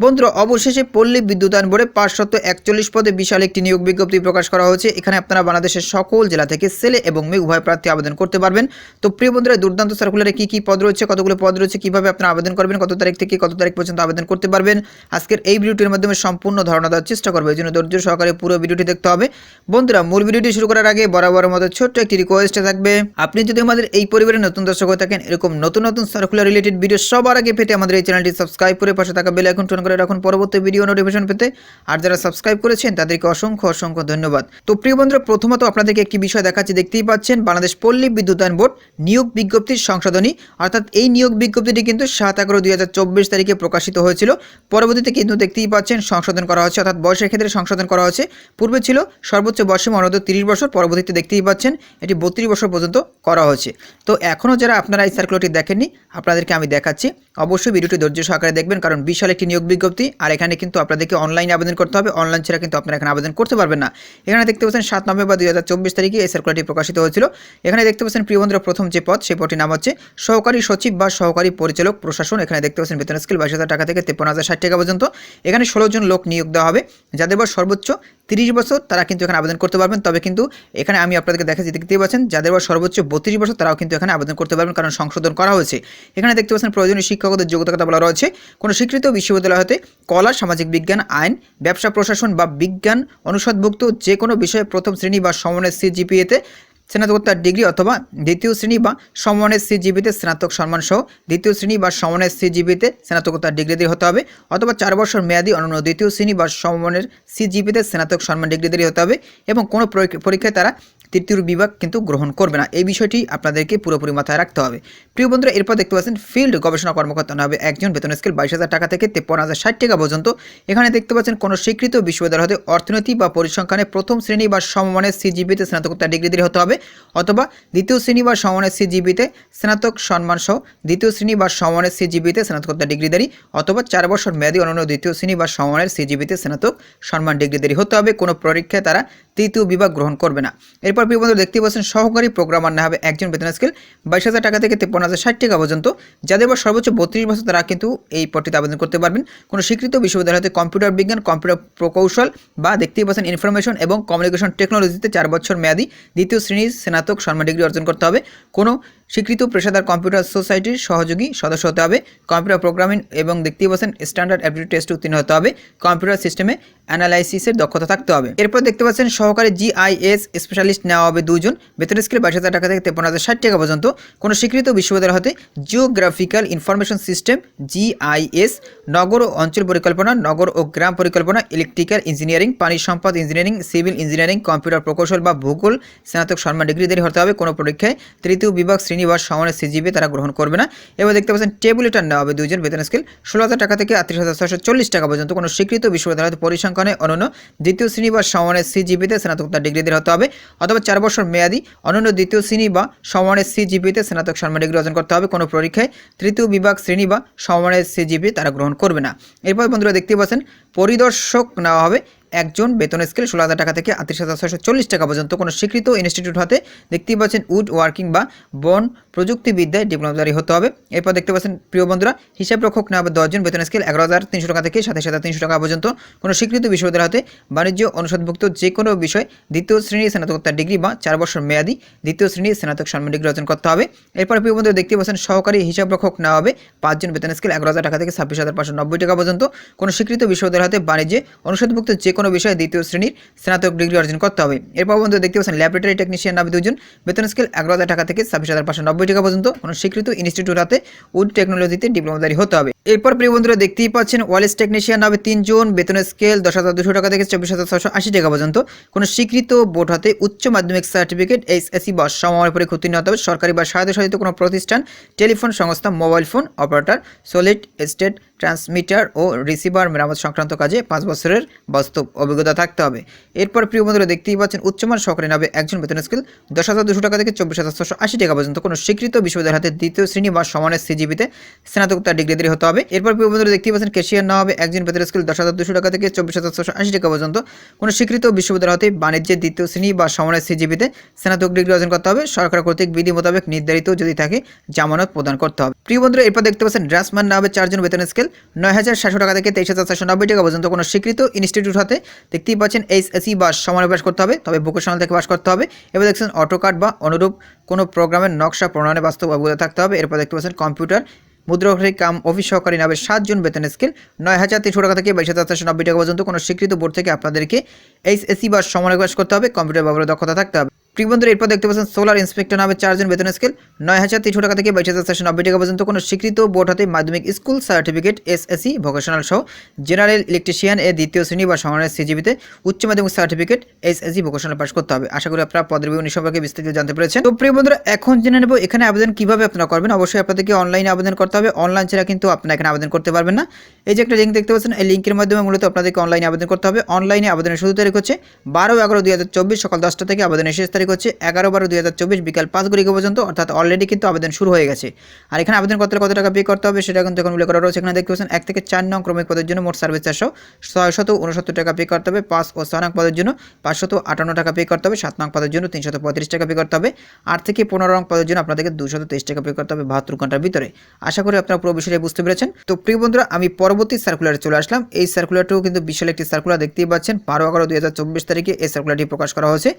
বন্ধুরা, অবশেষে পল্লী বিদ্যুতায়ন বোর্ডে পাঁচশত একচল্লিশ পদে বিশাল একটি নিয়োগ বিজ্ঞপ্তি প্রকাশ করা হয়েছে। এখানে আপনারা বাংলাদেশের সকল জেলা থেকে ছেলে এবং মেয়ে উভয় প্রার্থী আবেদন করতে পারবেন। তো প্রিয় বন্ধুরা, দুর্দান্ত সার্কুলারে কী কী পদ রয়েছে, কতগুলো পদ রয়েছে, কীভাবে আপনারা আবেদন করবেন, কত তারিখ থেকে কত তারিখ পর্যন্ত আবেদন করতে পারবেন, আজকের এই ভিডিওটির মাধ্যমে সম্পূর্ণ ধারণা দেওয়ার চেষ্টা করব। এই জন্য ধৈর্য সহকারে পুরো ভিডিওটি দেখতে হবে। বন্ধুরা, মূল ভিডিওটি শুরু করার আগে বরাবর মতো ছোট্ট একটি রিকোয়েস্ট থাকবে। আপনি যদি আমাদের এই পরিবারের নতুন দর্শক হয়ে থাকেন, এরকম নতুন নতুন সার্কুলার রিলেটেড ভিডিও সবার আগে পেতে আমাদের এই চ্যানেলটি সাবস্ক্রাইব করে পাশে থাকা বেল আইকন করে রাখুন পরবর্তী ভিডিও নোটিফিকেশন পেতে। আর যারা সাবস্ক্রাইব করেছেন, তাদেরকে অসংখ্য অসংখ্য ধন্যবাদ। তো প্রিয় বন্ধুরা, প্রথমত আপনাদেরকে একটি বিষয় দেখাচ্ছি, দেখতেই পাচ্ছেন, বাংলাদেশ পল্লী বিদ্যুতায়ন বোর্ড নিয়োগ বিজ্ঞপ্তির সংশোধনী। অর্থাৎ এই নিয়োগ বিজ্ঞপ্তিটি কিন্তু সাত এগারো দুই তারিখে প্রকাশিত হয়েছিল। পরবর্তীতে কিন্তু দেখতেই পাচ্ছেন, সংশোধন করা হচ্ছে, অর্থাৎ বয়সের ক্ষেত্রে সংশোধন করা হয়েছে পূর্বে ছিল সর্বোচ্চ বয়সে অনন্ত তিরিশ বছর, পরবর্তীতে দেখতেই পাচ্ছেন, এটি বত্রিশ বছর পর্যন্ত করা হয়েছে। তো এখনও যারা আপনারা এই সার্কুলারটি দেখেননি, আপনাদেরকে আমি দেখাচ্ছি। অবশ্যই ভিডিওটি ধৈর্য সহকারে দেখবেন, কারণ বিশাল একটি নিয়োগ বিজ্ঞপ্তি আর এখানে কিন্তু আপনাদেরকে অনলাইনে আবেদন করতে হবে। অনলাইন ছাড়া কিন্তু আপনারা এখানে আবেদন করতে পারবেন না। এখানে দেখতে পাচ্ছেন সাত নভেম্বর দুই হাজার চব্বিশ তারিখে এই সার্কুলারটি প্রকাশিত হয়েছিল। এখানে দেখতে পাচ্ছেন প্রিয় বন্ধুরা প্রথম যে পদ, সেই পদটির নাম হচ্ছে সহকারী সচিব বা সহকারী পরিচালক প্রশাসন। এখানে দেখতে পাচ্ছেন বেতন স্কেল বাইশ হাজার টাকা থেকে তেপন্ন হাজার ষাট টাকা পর্যন্ত। এখানে ষোলো জন লোক নিয়োগ দেওয়া হবে। যাদের বয়স সর্বোচ্চ তিরিশ বছর, তারা কিন্তু এখানে আবেদন করতে পারবেন। তবে কিন্তু এখানে আমি আপনাদেরকে দেখাচ্ছি দেখতেই পাচ্ছেন, যাদের বয়স সর্বোচ্চ বত্রিশ বছর, তারাও কিন্তু এখানে আবেদন করতে পারবেন। কারণ সংশোধন করা হয়েছে। এখানে দেখতে পাচ্ছেন প্রয়োজনীয় শিক্ষকদের যোগ্যতা বলা রয়েছে। কোনো স্বীকৃত বিশ্ববিদ্যালয় হতে কলা, সামাজিক বিজ্ঞান, আইন, ব্যবসা, প্রশাসন বা বিজ্ঞান অনুষদভুক্ত যে কোনো বিষয়ে প্রথম শ্রেণি বা সমানের সিজিপিএতে স্নাতকোত্তর ডিগ্রি অথবা দ্বিতীয় শ্রেণি বা সমমানের সিজিবিতে স্নাতক সম্মান সহ দ্বিতীয় শ্রেণি বা সমমানের সিজিবিতে স্নাতকোত্তর ডিগ্রি দিয়ে হতে হবে অথবা চার বছর মেয়াদী অনন্য দ্বিতীয় শ্রেণি বা সমমানের সিজিবিতে স্নাতক সম্মান ডিগ্রি দিয়ে হতে হবে এবং কোনো পরীক্ষায় তারা তৃতীয় বিভাগ কিন্তু গ্রহণ করবে না। এই বিষয়টি আপনাদেরকে পুরোপুরি মাথায় রাখতে হবে। প্রিয় বন্ধুরা, এরপর দেখতে পাচ্ছেন, ফিল্ড গবেষণা কর্মকর্তা হবে একজন। বেতন স্কেল বাইশ হাজার টাকা থেকে তেপ্পন্ন হাজার ষাট টাকা পর্যন্ত। এখানে দেখতে পাচ্ছেন, কোনো স্বীকৃত বিশ্ববিদ্যালয় হতে অর্থনীতি বা পরিসংখ্যানে প্রথম শ্রেণি বা সমমানের সিজিবিতে স্নাতকোত্তর ডিগ্রি দিয়ে হতে হবে, অথবা দ্বিতীয় শ্রেণি বা সমমানের সিজিবিতে স্নাতক সম্মান সহ দ্বিতীয় শ্রেণি বা সমমানের সিজিবিতে স্নাতকোত্তর ডিগ্রিধারী অথবা চার বছর মেয়াদী অনন্য দ্বিতীয় শ্রেণি বা সমমানের সিজিবিতে স্নাতক সম্মান ডিগ্রিধারী হতে হবে। কোনো পরীক্ষায় তারা তৃতীয় বিভাগ গ্রহণ করবে না। এরপর প্রিয় দেখতে পাচ্ছেন, সহকারী প্রোগ্রামার না হবে একজন বেতন স্কেল বাইশ হাজার টাকা থেকে তেপন্ন হাজার ষাট টাকা পর্যন্ত। যাদের বা সর্বোচ্চ বত্রিশ বছর, তারা কিন্তু এই পদটিতে আবেদন করতে পারবেন। কোনো স্বীকৃত বিশ্ববিদ্যালয় হতে কম্পিউটার বিজ্ঞান, কম্পিউটার প্রকৌশল বা দেখতেই পাচ্ছেন ইনফরমেশন এবং কমিউনিকেশন টেকনোলজিতে চার বছর মেয়াদি দ্বিতীয় শ্রেণির স্নাতক সম্মান ডিগ্রি অর্জন করতে হবে। কোনো স্বীকৃত পেশাদার কম্পিউটার সোসাইটির সহযোগী সদস্য হতে হবে। কম্পিউটার প্রোগ্রামিং এবং দেখতেই পাচ্ছেন স্ট্যান্ডার্ড অ্যাপটিটিউড টেস্ট উত্তীর্ণ হতে হবে। কম্পিউটার সিস্টেমে অ্যানালাইসিসের দক্ষতা থাকতে হবে। এরপর দেখতে পাচ্ছেন সহকারী জিআইএস স্পেশালিস্ট নেওয়া হবে দুজন। বেতন স্কেল বাইশ হাজার টাকা থেকে তেপন্ন হাজার ষাট টাকা পর্যন্ত। কোনো স্বীকৃত বিশ্ববিদ্যালয় হতে জিওগ্রাফিক্যাল ইনফরমেশন সিস্টেম, জিআইএস, নগর ও অঞ্চল পরিকল্পনা, নগর ও গ্রাম পরিকল্পনা, ইলেকট্রিক্যাল ইঞ্জিনিয়ারিং, পানি সম্পদ ইঞ্জিনিয়ারিং, সিভিল ইঞ্জিনিয়ারিং, কম্পিউটার প্রকৌশল বা ভূগোল, স্নাতক সম্মান ডিগ্রিধারী হতে হবে। কোনো পরীক্ষায় তৃতীয় বিভাগ শ্রেণি বা সমানের সিজিবি তারা গ্রহণ করবে না। এবার দেখতে পাচ্ছেন টেবুলেটার নেওয়া হবে দুজন। বেতন স্কেল ষোলো হাজার টাকা থেকে আত্রিশ হাজার ছশো চল্লিশ টাকা পর্যন্ত। কোনো স্বীকৃত বিশ্ববিদ্যালয় পরিসংখ্যানে অনন্য দ্বিতীয় শ্রেণি বা সমানের সিজিবিতে স্নাতকোত্তর ডিগ্রিদের হতে হবে, অথবা চার বছর মেয়াদি অন্যান্য দ্বিতীয় শ্রেণি বা সমানের সিজিপিতে স্নাতক সম্মান ডিগ্রি অর্জন করতে হবে। কোনো পরীক্ষায় তৃতীয় বিভাগ শ্রেণি বা সমানের সিজিপি তারা গ্রহণ করবে না। এরপর বন্ধুরা দেখতে পাচ্ছেন, পরিদর্শক নেওয়া হবে একজন বেতন স্কেল ষোলো হাজার টাকা থেকে আত্রিশ হাজার ছয়শো চল্লিশ টাকা পর্যন্ত। কোনো স্বীকৃত ইনস্টিটিউট হতে দেখতেই পাচ্ছেন উড ওয়ার্কিং বা বন প্রযুক্তিবিদ্যায় ডিপ্লোমাদারি হতে হবে। এরপর দেখতে পাচ্ছেন, প্রিয় বন্ধুরা, হিসাব রক্ষক না দশজন বেতন স্কেল এগারো হাজার তিনশো টাকা থেকে সাতাশ হাজার তিনশো টাকা পর্যন্ত। কোনো স্বীকৃত বিশ্ববিদ্যালয় হতে বাণিজ্য অনুষদভুক্ত যে কোনো বিষয় দ্বিতীয় শ্রেণির স্নাতকোত্তর ডিগ্রি বা চার বছর মেয়াদি দ্বিতীয় শ্রেণির স্নাতক সম্মান ডিগ্রি অর্জন করতে হবে। এরপর, প্রিয় বন্ধুরা, দেখতে পাচ্ছেন, সহকারী হিসাব রক্ষক নেওয়া হবে পাঁচজন বেতন স্কেল এগারো হাজার টাকা থেকে ছাব্বিশ হাজার পাঁচশো নব্বই টাকা পর্যন্ত। কোনো স্বীকৃত বিশ্ববিদ্যালয় হতে বাণিজ্যে অনুষদভুক্ত যে কোনো বিষয়ে দ্বিতীয় শ্রেণির স্নাতক ডিগ্রি অর্জন করতে হবে। এরপর বন্ধু দেখতে পাচ্ছেন ল্যাবরেটরি টেকনিশিয়ান নামে দুজন, বেতন স্কেল এগারো হাজার টাকা থেকে ছাব্বিশ হাজার পাঁচশো নব্বই টাকা পর্যন্ত। কোনো স্বীকৃত ইনস্টিটিউট হাতে উড টেকনোলজিতে ডিপ্লোমাদারি হতে হবে। এরপর প্রিয় বন্ধুরা দেখতেই পাচ্ছেন ওয়ালেস টেকনিশিয়ান নামে তিনজন, বেতন স্কেল দশ হাজার দুশো টাকা থেকে চব্বিশ হাজার ছশো আশি টাকা পর্যন্ত। কোনো স্বীকৃত বোর্ড হাতে উচ্চ মাধ্যমিক সার্টিফিকেট এইচএসি বা সময়ের পরে উত্তীর্ণ হতে হবে। সরকারি বা স্বায়ত্তশাসিত কোনো প্রতিষ্ঠান টেলিফোন সংস্থা mobile phone operator solid state transmitter ও রিসিভার মেরামত সংক্রান্ত কাজে পাঁচ বছরের বাস্তব অভিজ্ঞতা থাকতে হবে। এরপর প্রিয় বন্ধুরা, দেখতেই পাচ্ছেন উচ্চমান সহকারী নামে একজন বেতন স্কেল দশ হাজার দুশো টাকা থেকে চব্বিশ হাজার ছশো আশি টাকা পর্যন্ত। কোনো স্বীকৃত বিশ্ববিদ্যালয়ের হাতে দ্বিতীয় শ্রেণি বা সমানের সিজিপিতে স্নাতকোত্তর ডিগ্রি হতে হবে। এরপর প্রিয় বন্ধুরা, দেখতেই পাচ্ছেন ক্যাশিয়ার না হবে একজন বেতন স্কেল দশ হাজার দুশো টাকা থেকে চব্বিশ হাজার ছশো আশি টাকা পর্যন্ত। কোনো স্বীকৃত বিশ্ববিদ্যালয় হতে বাণিজ্যের দ্বিতীয় শ্রেণি বা সমানের সিজিপিতে স্নাতক ডিগ্রি অর্জন করতে হবে। সরকার কর্তৃক বিধি মোতাবেক নির্ধারিত যদি থাকে, জামানত প্রদান করতে হবে। প্রিয় বন্ধুরা, এরপর দেখতে পাচ্ছেন ড্রাসম্যান না হবে চারজন বেতন স্কেল নয় হাজার সাতশো টাকা থেকে তেইশ হাজার চারশো নব্বই টাকা পর্যন্ত কোনো স্বীকৃত ইনস্টিটিউট হাতে দেখতেই পাচ্ছেন এইচএসি বা সমানে পাস করতে হবে, তবে ভোকেশনাল থেকে পাস করতে হবে। এবার দেখছেন অটোকার্ড বা অনুরূপ কোনো প্রোগ্রামের নকশা প্রণয়নে বাস্তব অবগত থাকতে হবে। এরপর দেখতে পাচ্ছেন কম্পিউটার মুদ্রাক্ষরিক কাম অফিস সহকারী নামে সাতজন বেতন স্কেল নয় হাজার তিনশো টাকা থেকে বাইশ হাজার চারশো নব্বই টাকা পর্যন্ত কোনো স্বীকৃত বোর্ড থেকে আপনাদেরকে এইচএসি বা সমানবাস করতে হবে। কম্পিউটার ব্যবহারের দক্ষতা থাকতে হবে। প্রিয় বন্ধুরা এরপর দেখতে পাচ্ছেন সোলার ইন্সপেক্টর নামে চারজন বেতন স্কেল নয় হাজার তিনশো টাকা থেকে বাইশ হাজার চারশো নব্বই টাকা পর্যন্ত কোনো স্বীকৃত বোর্ড হাতে মাধ্যমিক স্কুল সার্টিফিকেট, এসএসসি ভোকেশনাল সহ জেনারেল ইলেকট্রিশিয়ান এর দ্বিতীয় শ্রেণি বা সমানের সিজিবিতে উচ্চ মাধ্যমিক সার্টিফিকেট, এসএসসি ভোকেশনাল পাস করতে হবে। আশা করি আপনারা বিবরণী সম্পর্কে বিস্তারিত জানতে পেরেছেন। তো প্রিয় বন্ধুরা, এখন জেনে নেব এখানে আবেদন কীভাবে আপনারা করবেন। অবশ্যই আপনাদেরকে অনলাইনে আবেদন করতে হবে। অনলাইন ছাড়া কিন্তু আপনারা এখানে আবেদন করতে পারবেন না। এই যে একটা লিঙ্ক দেখতে পাচ্ছেন, এই লিঙ্কের মাধ্যমে মূলত আপনাদেরকে অনলাইনে আবেদন করতে হবে। অনলাইনে আবেদনের শুরু তারিখ হচ্ছে বারো এগারো দুই হাজার চব্বিশ সকাল দশটা থেকে আবেদনের শেষ তারিখ হচ্ছে এগারো বারো দুই হাজার চব্বিশ বিকাল পাঁচ ঘড়িকা পর্যন্ত, অর্থাৎ অলরেডি কিন্তু আবেদন শুরু হয়ে গেছে। আর এখানে আবেদন করতে কত টাকা পে করতে হবে সেটা কিন্তু এখন উল্লেখ করা রয়েছে। এখানে দেখতে পাচ্ছেন, এক থেকে চার নং ক্রমিক পদের জন্য মোট সার্ভিস চারশো ছয়শত উনসত্তর টাকা পে করতে হবে, পাঁচ ও ছয় নং পদের জন্য পাঁচশত আটান্ন টাকা পে করতে হবে, সাত নং পদের জন্য তিনশত পঁয়ত্রিশ টাকা পে করতে হবে, আট থেকে পনেরো নং পদের জন্য আপনাদেরকে দুশত তেইশ টাকা পে করতে হবে বাহাত্তর ঘণ্টার ভিতরে। আশা করি আপনারা পুরো বিষয়টা বুঝতে পেরেছেন। তো প্রিয় বন্ধুরা, আমি পরবর্তী সার্কুলারে চলে আসলাম। এই সার্কুলারটিও কিন্তু বিশাল একটি সার্কুলার দেখতেই পাচ্ছেন। বারো এগারো দুই হাজার চব্বিশ তারিখে এই সার্কুলারটি প্রকাশ করা হয়েছে।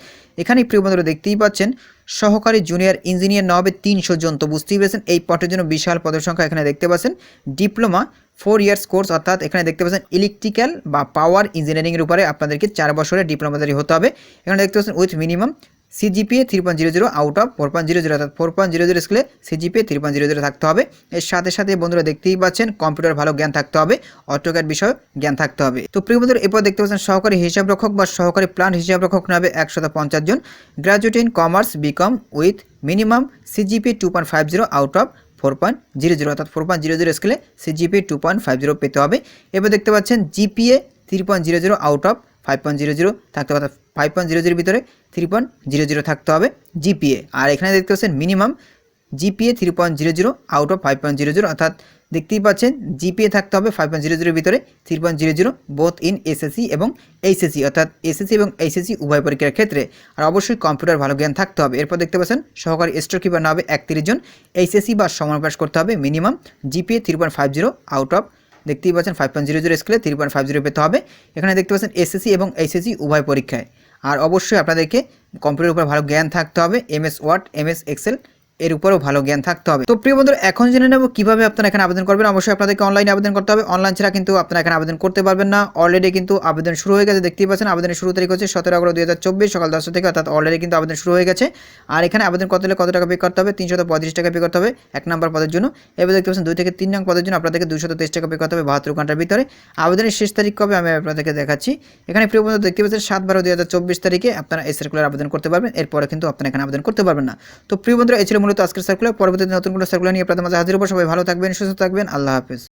এখানে প্রিয় বন্ধুরা দেখতেই পাচ্ছেন, সহকারী জুনিয়র ইঞ্জিনিয়ার না হবে তিনশো জন। তো বুঝতেই পেরেছেন, এই পটের জন্য বিশাল পদের সংখ্যা এখানে দেখতে পাচ্ছেন। ডিপ্লোমা ফোর ইয়ার্স কোর্স অর্থাৎ এখানে দেখতে পাচ্ছেন ইলেকট্রিক্যাল বা পাওয়ার ইঞ্জিনিয়ারিংয়ের উপরে আপনাদেরকে চার বছরের ডিপ্লোমাদারি হতে হবে। এখানে দেখতে পাচ্ছেন with minimum CGPA three point zero zero out of four point zero zero অর্থাৎ ফোর পয়েন্ট জিরো জিরো স্কেলে CGPA three point zero zero থাকতে হবে। এর সাথে সাথে বন্ধুরা দেখতেই পাচ্ছেন, কম্পিউটার ভালো জ্ঞান থাকতে হবে, অটোক্যাড বিষয়ে জ্ঞান থাকতে হবে। তো প্রিয় বন্ধুরা, এরপর দেখতে পাচ্ছেন সহকারী হিসাব রক্ষক বা সহকারী প্ল্যান হিসাব রক্ষক নেবে একশত পঞ্চাশ জন। Graduate in commerce BCom with minimum CGP two point five zero out of four point zero zero অর্থাৎ ফোর পয়েন্ট জিরো জিরো স্কেলে CGP two point five zero পেতে হবে। এবার দেখতে পাচ্ছেন GPA three point zero zero out of five point zero zero থাকতে হবে five point zero জিরোর ভিতরে থ্রি পয়েন্ট জিরো জিরো থাকতে হবে জিপিএ আর এখানে দেখতে পাচ্ছেন minimum GPA three point zero zero out of five point zero zero অর্থাৎ দেখতেই পাচ্ছেন জিপিএ থাকতে হবে ফাইভ পয়েন্ট জিরো জিরোর ভিতরে three point zero zero both in SSC এবং এইচএসসি অর্থাৎ এসএসসি এবং এইচএসসি উভয় পরীক্ষার ক্ষেত্রে। আর অবশ্যই কম্পিউটার ভালো জ্ঞান থাকতে হবে। এরপর দেখতে পাচ্ছেন সহকারী স্টোর কিপার না হবে একত্রিশ জন। এইচএসসি বা সমানপাস করতে হবে minimum GPA three point five zero out of দেখতেই পাচ্ছেন ফাইভ পয়েন্ট জিরো জিরো স্কেলে থ্রি পয়েন্ট ফাইভ জিরো পেতে হবে। এখানে দেখতে পাচ্ছেন এসএসসি এবং এইচএসসি উভয় পরীক্ষায়। আর অবশ্যই আপনাদেরকে কম্পিউটারের উপর ভালো জ্ঞান থাকতে হবে এমএস ওয়ার্ড এমএস এক্সেল এর উপরেও ভালো জ্ঞান থাকতে হবে। তো প্রিয় বন্ধুরা, এখন জেনে নেব কীভাবে আপনারা এখানে আবেদন করবেন। অবশ্যই আপনাদেরকে অনলাইনে আবেদন করতে হবে। অনলাইন ছাড়া কিন্তু আপনারা এখানে আবেদন করতে পারবেন না। অলরেডি কিন্তু আবেদন শুরু হয়ে গেছে, দেখতেই পাচ্ছেন। আবেদনের শুরু তারিখ হচ্ছে সতেরো এগারো দুই হাজার চব্বিশ, সকাল দশটা থেকে অর্থাৎ অলরেডি কিন্তু আবেদন শুরু হয়ে গেছে। আর এখানে আবেদন করতে হলে কত টাকা পে করতে হবে? তিনশো পঁয়ত্রিশ টাকা পে করতে হবে, এক নম্বর পদের জন্য। এবার দেখতে পাচ্ছেন, দুই থেকে তিন নং পদের জন্য আপনাদেরকে দুশো তেইশ টাকা পে করতে হবে বাহাত্তর ঘণ্টার ভিতরে। আবেদনের শেষ তারিখ কবে আমি আপনাদেরকে দেখাচ্ছি। এখানে প্রিয় বন্ধু দেখতে পাচ্ছেন, সাত বারো দুই হাজার চব্বিশ তারিখে আপনারা এই সার্কুলার আবেদন করতে পারবেন। এরপরে কিন্তু আপনারা এখানে আবেদন করতে পারবেন না। তো প্রিয় বন্ধুরা, এই ছিল মূলত আজকের সার্কুলার পরবর্তীতে নতুন কোনো সার্কুলার নিয়ে আপনাদের মাঝে হাজির হব। সবাই ভালো থাকবেন, সুস্থ থাকবেন। আল্লাহ হাফিজ।